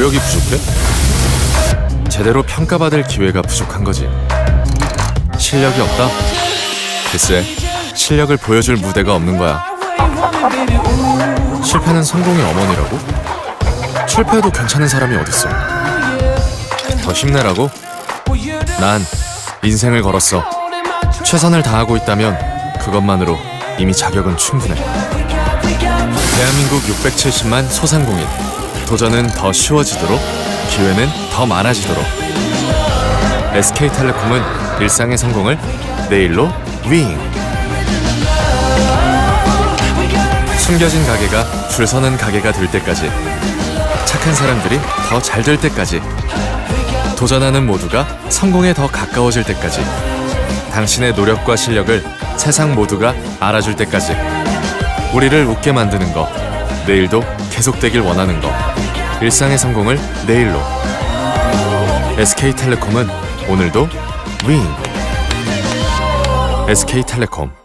노력이 부족해? 제대로 평가받을 기회가 부족한 거지. 실력이 없다? 글쎄, 실력을 보여줄 무대가 없는 거야. 실패는 성공의 어머니라고? 실패해도 괜찮은 사람이 어딨어? 더 힘내라고? 난 인생을 걸었어. 최선을 다하고 있다면 그것만으로 이미 자격은 충분해. 대한민국 670만 소상공인. 도전은 더 쉬워지도록, 기회는 더 많아지도록. SK텔레콤은 일상의 성공을 내일로 윙! 숨겨진 가게가 줄 서는 가게가 될 때까지. 착한 사람들이 더 잘 될 때까지. 도전하는 모두가 성공에 더 가까워질 때까지. 당신의 노력과 실력을 세상 모두가 알아줄 때까지. 우리를 웃게 만드는 거. 내일도 계속되길 원하는 거. 일상의 성공을 내일로. SK텔레콤은 오늘도 윙. SK텔레콤